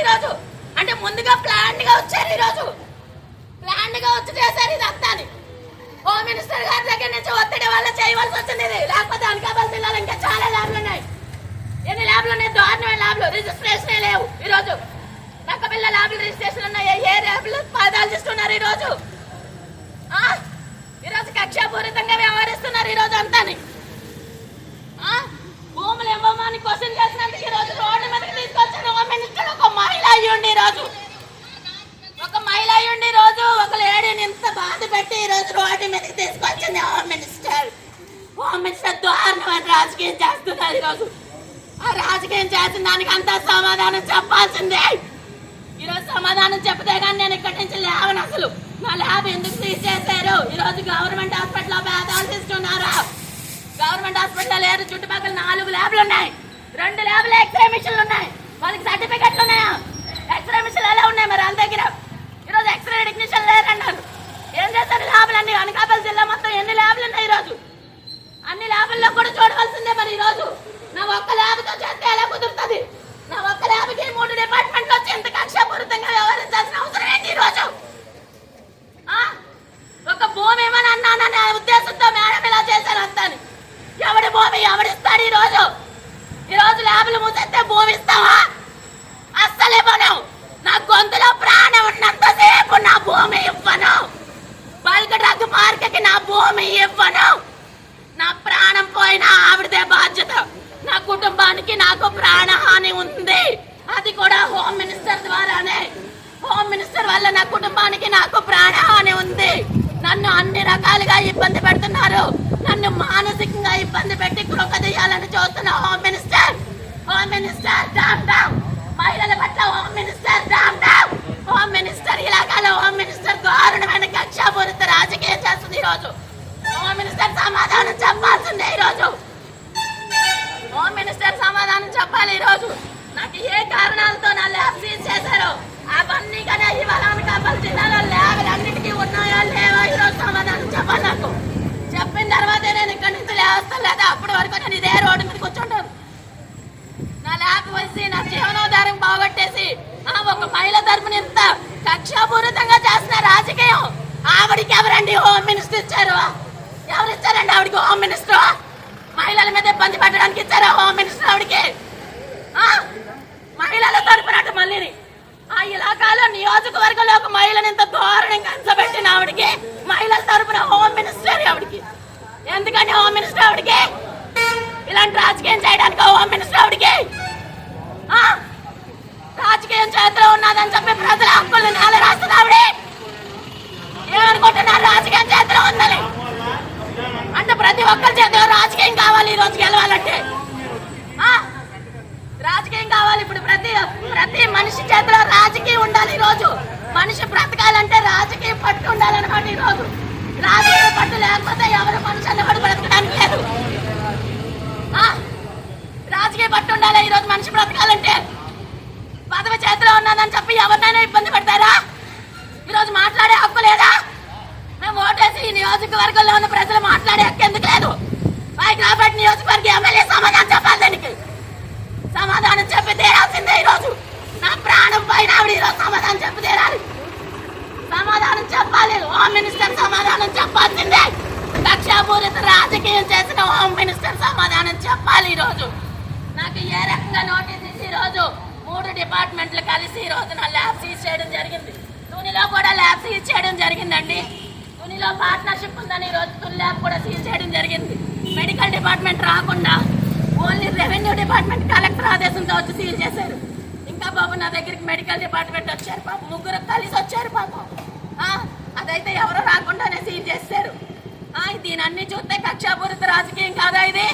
ఈరోజు. అంటే ముందుగా ప్లాన్గా వచ్చారు ఈరోజు. ప్లాన్గా వచ్చి చేశారు ఇదంతా హోమ్ మినిస్టర్ గారి దగ్గర నుంచి ఒత్తిడి వల్ల చేయవలసి వచ్చింది ఇది. లేకపోతే అనకాపల్లి జిల్లాలో ఇంకా చాలా ల్యాబ్లు ఉన్నాయి. ఎన్ని ల్యాబ్లు ఉన్నాయి? దారుణమైన ల్యాబ్లు. రిజిస్ట్రేషన్ లేవు ఈరోజు. నక్క పిల్ల ల్యాబ్లు రిజిస్ట్రేషన్ ఉన్నాయి. ఏ ల్యాబ్లు? పాదాలు చేస్తున్నారు ఈరోజు. ఆ? ఈరోజు కక్షాపూరితంగా వ్యవహరిస్తున్నారు ఈరోజు అంతాని. ఆ? భూములు ఇవ్వమని క్వశ్చన్ చేస్తున్నారు. ఈరోజు. ఒక మహిళ అయ్యుండి రోజు ఒక లేడీని ఇంత బాధ పెట్టి ఈ రోజు రోడ్డు మీదకి తీసుకొచ్చింది హోమ్ మినిస్టర్. హోమ్ మినిస్టర్ దారుణమైన రాజకీయం చేస్తున్నారు ఈరోజు. ఆ రాజకీయం చేసిన దానికి అంతా సమాధానం చెప్పాల్సిందే. ఈరోజు సమాధానం చెప్తే కానీ నేను ఇక్కడి నుంచి లేవను అసలు. నా ల్యాబ్ ఎందుకు సీజ్ చేశారు ఈరోజు గవర్నమెంట్ హాస్పిటల్లో భేదాలు తీస్తున్నారా గవర్నమెంట్ హాస్పిటల్ లేదు చుట్టుపక్కల నాలుగు ల్యాబ్లు ఉన్నాయి. రెండు ల్యాబ్లు ఎక్స్రే మిషన్లు ఉన్నాయి. వాళ్ళకి సర్టిఫికెట్లు ఉన్నాయా? ఎక్స్రే మిషన్లు ఎలా ఉన్నాయి మరి వాళ్ళ దగ్గర. ఈరోజు ఎక్స్రే టెక్నీషియన్ లేరన్నారు. ఏం చేస్తారు ల్యాబ్లు అన్ని? అనకాపల్లి జిల్లా మొత్తం ఎన్ని ల్యాబ్లు ఉన్నాయి ఈరోజు? అన్ని ల్యాబుల్లో కూడా చూడవలసిందే మరి ఈరోజు. నా ఒక్క ల్యాబ్తో చేస్తే ఎలా కుదురుతుంది? నా ఒక్క ల్యాబ్కి మూడు డిపార్ట్మెంట్లు వచ్చి ఎంత కక్షపూరితంగా వ్యవహరించాల్సిన అవసరం ఏంటి ఈరోజు? ఒక భూమి ఏమని అన్నాననే ఉద్దేశంతో మేడం ఇలా చేశాను అంతాని. ఎవడి భూమి ఎవడిస్తాడు ఈరోజు? ఈరోజు ల్యాబ్లు మూసేస్తే భూమి ఇస్తావా అస్సలు ఇవ్వను నా గొంతులో ప్రాణం ఉన్నంతసేపు నా భూమి ఇవ్వను బల్క్ డ్రగ్ మార్కెట్కి నా భూమి ఇవ్వను. నా ప్రాణం పోయినా ఆవిడదే బాధ్యత. నా కుటుంబానికి నాకు ప్రాణహాని ఉంది. అది కూడా హోమ్ మినిస్టర్ ద్వారానే. హోమ్ మినిస్టర్ వల్ల నా కుటుంబానికి నాకు ప్రాణహాని ఉంది. నన్ను అన్ని రకాలుగా ఇబ్బంది పెడుతున్నారు. నన్ను మానసికంగా ఇబ్బంది పెట్టి కృంగదీయాలని చూస్తున్న హోమ్ మినిస్టర్. హోమ్ మినిస్టర్ డామ్ డామ్ మహిళల పట్ల హోమ్ మినిస్టర్ డామ్ డామ్ హోమ్ మినిస్టర్ ఇలాగా హోమ్ మినిస్టర్ దారుణమైన కక్షాపూరిత ఈరోజు. రోజు హోమ్ మినిస్టర్ సమాధానం చెప్పాల్సిందే ఈరోజు. హోమ్ మినిస్టర్ సమాధానం చెప్పాలి ఈరోజు. నాకు ఏ కారణాలతో నా ల్యాబ్ సీజ్ చేశారో అవన్నీ కానీ ఇవాళ అనకాపల్లి జిల్లాలో ల్యాబ్లు అన్నిటికీ ఉన్నాయా లేవా ఈ రోజు సమాధానం చెప్పాలి నాకు. చెప్పిన తర్వాతే నేను ఇక్కడి నుంచి లేవస్తాను లేదా అప్పటి వరకు నేను ఇదే రోడ్డు మీద కూర్చుంటాను. నా ల్యాబ్ వచ్చి నా జీవనోధారం బాగొట్టేసి ఒక మహిళ తరపున ఇంత కక్షాపూరితంగా చేసిన రాజకీయం. ఆవిడికి ఎవరండి హోమ్ మినిస్టర్ ఇచ్చారు? ఎవరు ఇచ్చారండి ఆవిడకి హోమ్ మినిస్టర్? మహిళల మీద ఇబ్బంది పెట్టడానికి ఇచ్చారా హోమ్ మినిస్టర్ ఆవిడకి? మహిళల తరపున మళ్ళీ మళ్ళీని. ఆ ఇలాకాలో నియోజకవర్గంలో ఒక మహిళను ఇంత దారుణంగా అంచబెట్టిన ఆవిడకి మహిళల తరపున హోమ్ మినిస్టర్ ఆవిడకి. ఎందుకని హోమ్ మినిస్టర్ ఆవిడకి? ఇలాంటి రాజకీయం చేయడానికి హోమ్ మినిస్టర్ ఆవిడకి? రాజకీయం చేతిలో ఉన్నదని చెప్పి ప్రజల హక్కుల్ని నేల రాస్తుంది ఆవిడే. ఏమనుకుంటున్నారు రాజకీయం చేతిలో ఉందని అంటే ప్రతి ఒక్కరి చేతిలో రాజకీయం కావాలి ఈ రోజు గెలవాలంటే. రాజకీయం కావాలి ఇప్పుడు ప్రతి ప్రతి మనిషి చేతిలో రాజకీయం ఉండాలి ఈ రోజు. మనిషి బ్రతకాలంటే రాజకీయ పట్టు ఉండాలన్నమాట ఈ రోజు. రాజకీయ పట్టు లేకపోతే ఎవరు మనిషి అన్నవాడు బ్రతకడానికి లేదు. రాజకీయ పట్టు ఉండాలి ఈ రోజు మనిషి బ్రతకాలంటే. పదవి చేతిలో ఉన్నదని చెప్పి ఎవరినైనా ఇబ్బంది పెడతారా ఈ రోజు మాట్లాడే హక్కు లేదా మేము ఓటేసి ఈ నియోజకవర్గంలో ఉన్న ప్రజలు మాట్లాడే హక్కు ఎందుకు లేదు హైదరాబాద్ నియోజకవర్గ ఎమ్మెల్యే సమాధానం చెప్పాలి దానికి. సమాధానం చెప్పి తీరాల్సిందే ఈరోజు. నా ప్రాణం పైన ఆవిడ ఈరోజు సమాధానం చెప్పి తీరాలి. సమాధానం చెప్పాలి. హోమ్ మినిస్టర్ సమాధానం చెప్పాల్సిందే. కక్షాపూరిత రాజకీయం చేసిన హోమ్ మినిస్టర్ సమాధానం చెప్పాలి ఈరోజు. నాకు ఏ రకంగా నోటీస్ ఇచ్చి ఈరోజు మూడు డిపార్ట్మెంట్లు కలిసి ఈరోజు నా ల్యాబ్ సీజ్ చేయడం జరిగింది. తునిలో కూడా ల్యాబ్ సీజ్ చేయడం జరిగిందండి. తునిలో పార్ట్నర్షిప్ ఉందని ఈ రోజు ల్యాబ్ కూడా సీల్ చేయడం జరిగింది. మెడికల్ డిపార్ట్మెంట్ రాకుండా ఓన్లీ రెవెన్యూ డిపార్ట్మెంట్ కలెక్టర్ ఆదేశంతో వచ్చి సీల్ చేశారు. ఇంకా బాబు నా దగ్గరికి మెడికల్ డిపార్ట్మెంట్ వచ్చారు పాపం. ముగ్గురు కలిసి వచ్చారు పాపం. అదైతే ఎవరో రాకుండానే సీల్ చేశారు దీని అన్ని చూస్తే కక్షాపూరిత రాజకీయం కాదా ఇది?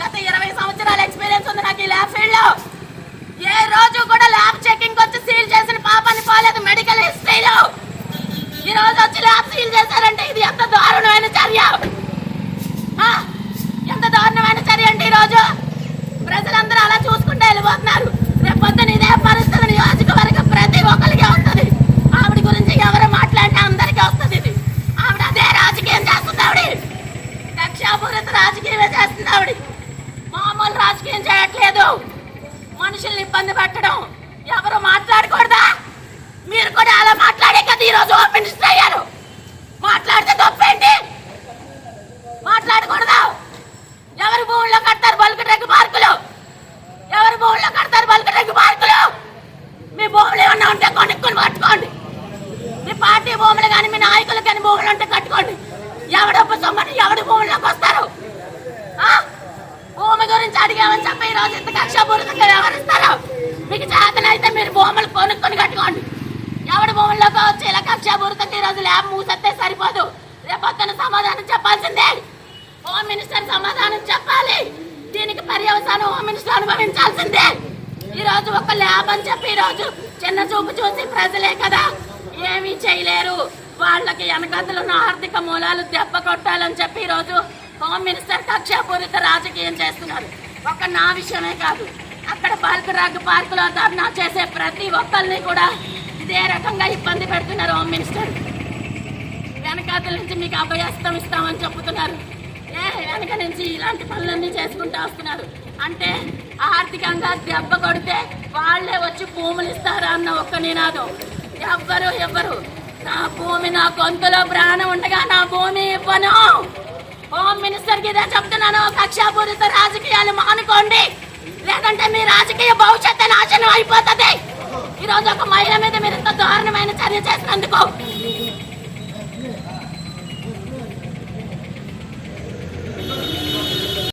గత ఇరవై సంవత్సరాల ఎక్స్పీరియన్స్ ఉంది నాకు ఈ ల్యాబ్ ఫీల్డ్లో. ఏ రోజు కూడా ల్యాబ్ చెకింగ్ వచ్చి సీల్ చేసిన పాపాన్ని పోలేదు మెడికల్ హిస్టరీలో ఈ రోజు వచ్చి ల్యాబ్ సీల్ చేశారంటే ఇది ఎంత దారుణమైన చర్య? ఆ, ఎంత దారుణమైన చర్య అంటే ఈ రోజు ప్రజలందరూ అలా చూసుకుంటూ వెళ్ళిపోతున్నారు. రేపొద్దున ఇదే పరిస్థితి నియోజకవర్గం ప్రతి ఒక్కరికి వస్తుంది. ఆవిడ గురించి ఎవరు మాట్లాడినా అందరికీ వస్తుంది ఇది. ఆవిడ అదే రాజకీయం చేస్తుంది ఆవిడ. కక్షాపూరిత రాజకీయమే చేస్తుంది ఆవిడ. మామూలు రాజకీయం చేయట్లేదు. మనుషుల్ని ఇబ్బంది పెట్టడం. ఎవరు మాట్లాడకూడదా? మీరు కూడా అలా ఈరోజు హోమ్ మినిస్టర్ అయ్యారు మాట్లాడితే తప్పేంటి? మాట్లాడకూడదా? ఎవరి భూముల్లో కడతారు బల్క్ ట్రక్ పార్కులు ఎవరి భూముల్లో కడతారు బల్క్ ట్రక్ పార్కులు మీ భూములు ఏమన్నా ఉంటే కొనుక్కొని పట్టుకోండి. మీ పార్టీ భూములు కానీ మీ నాయకులు కానీ భూములు ఉంటే కట్టుకోండి. ఎవడొప్పు సొమ్మని ఎవడి భూముల్లోకి వస్తారు? భూమి గురించి అడిగామని చెప్పి ఈ రోజు ఇంత కక్షపూరితంగా వ్యవహరిస్తారు. మీకు చేతనైతే మీరు భూములు కొనుక్కొని కట్టుకోండి. ఎవడి భూముల్లోకి వచ్చి ఇలా కక్షపూరితంగా ఈ రోజు ల్యాబ్ మూసేస్తే సరిపోదు. రేపొద్దున సమాధానం చెప్పాల్సిందే. హోమ్ మినిస్టర్ సమాధానం చెప్పాలి. దీనికి పర్యవసానం హోమ్ మినిస్టర్ అనుభవించాల్సిందే. ఈ రోజు ఒక ల్యాబ్ అని చెప్పి ఈ రోజు చిన్న చూపు చూసి ప్రజలే కదా. ఏమీ చేయలేరు. వాళ్ళకి వెనకతలు ఉన్న ఆర్థిక మూలాలు దెబ్బ కొట్టాలని చెప్పి ఈ రోజు హోమ్ మినిస్టర్ కక్షాపూరిత రాజకీయం చేస్తున్నారు. ఒక నా విషయమే కాదు అక్కడ పార్క్ రాగ్ పార్కులో ధర్నా చేసే ప్రతి ఒక్కరిని కూడా ఇదే రకంగా ఇబ్బంది పెడుతున్నారు హోమ్ మినిస్టర్. వెనకాతల నుంచి మీకు అభయస్తం ఇస్తామని చెప్తున్నారు ఏ వెనక నుంచి ఇలాంటి పనులన్నీ చేసుకుంటూ వస్తున్నారు. అంటే ఆర్థికంగా దెబ్బ కొడితే వాళ్ళే వచ్చి భూములు ఇస్తారా అన్న ఒక్క నినాదం. ఎవ్వరు ఎవ్వరు నా భూమి నా గొంతులో ప్రాణం ఉండగా నా భూమి ఇవ్వను. హోమ్ మినిస్టర్కి ఇదే చెప్తున్నాను. కక్షాపూరిత రాజకీయాలు మానుకోండి. లేదంటే మీ రాజకీయ భవిష్యత్తు నాశనం అయిపోతుంది. ఈరోజు ఒక మహిళ మీద మీరు ఇంత దారుణమైన చర్య చేసినందుకు